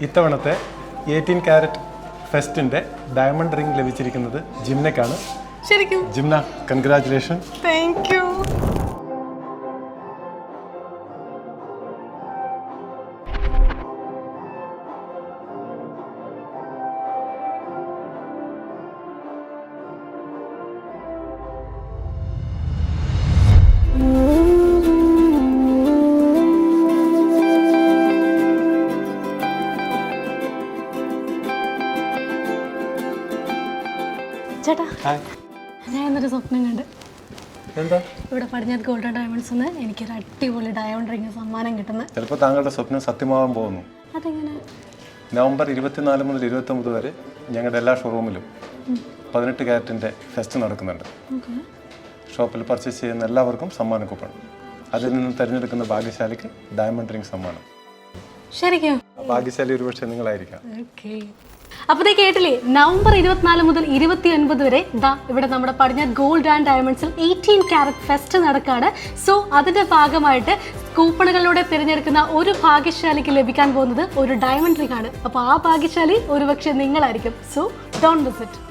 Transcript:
ഇത്തവണത്തെ eighteen carat ഫെസ്റ്റിന്റെ diamond ring ലഭിച്ചിരിക്കുന്നത് ജിംനക്കാണ് ശരിക്കും? ജിംന കൺഗ്രാറ്റുലേഷൻ ചേട്ടാ ഞാൻ ഇന്നൊരു സ്വപ്നം കണ്ട്. ഇവിടെ പടിഞ്ഞാറ് ഗോൾഡൻ ഡയമണ്ട്സ് നിന്ന് എനിക്കൊരു അടിപൊളി ഡയമണ്ട് റിംഗ് സമ്മാനം കിട്ടുന്നത് ചിലപ്പോൾ താങ്കളുടെ സ്വപ്നം സത്യമാവാൻ പോകുന്നു. അതെങ്ങനെ? നവംബർ ഇരുപത്തിനാല് മുതൽ ഇരുപത്തൊമ്പത് വരെ ഞങ്ങളുടെ എല്ലാ ഷോറൂമിലും പതിനെട്ട് ക്യാരറ്റിന്റെ ഫെസ്റ്റ് നടക്കുന്നുണ്ട്. ഷോപ്പിൽ പർച്ചേസ് ചെയ്യുന്ന എല്ലാവർക്കും സമ്മാന കൂപ്പൺ. അതിൽ നിന്ന് തിരഞ്ഞെടുക്കുന്ന ഭാഗ്യശാലിക്ക് ഡയമണ്ട് റിംഗ് സമ്മാനം. ശരിക്കും? ഭാഗ്യശാലി ഒരുപക്ഷെ നിങ്ങളായിരിക്കാം. അപ്പോൾ ഇതേ കേട്ടില്ലേ? നവംബർ ഇരുപത്തിനാല് മുതൽ ഇരുപത്തി ഒൻപത് വരെ ദാ ഇവിടെ നമ്മുടെ പടിഞ്ഞ ഗോൾഡ് ആൻഡ് ഡയമണ്ട്സിൽ എയ്റ്റീൻ ക്യാരറ്റ് ഫെസ്റ്റ് നടക്കാണ്. സോ അതിന്റെ ഭാഗമായിട്ട് കൂപ്പണുകളിലൂടെ തിരഞ്ഞെടുക്കുന്ന ഒരു ഭാഗ്യശാലിക്ക് ലഭിക്കാൻ പോകുന്നത് ഒരു ഡയമണ്ട് റിംഗ് ആണ്. അപ്പോൾ ആ ഭാഗ്യശാലി ഒരുപക്ഷെ നിങ്ങളായിരിക്കും. So don't visit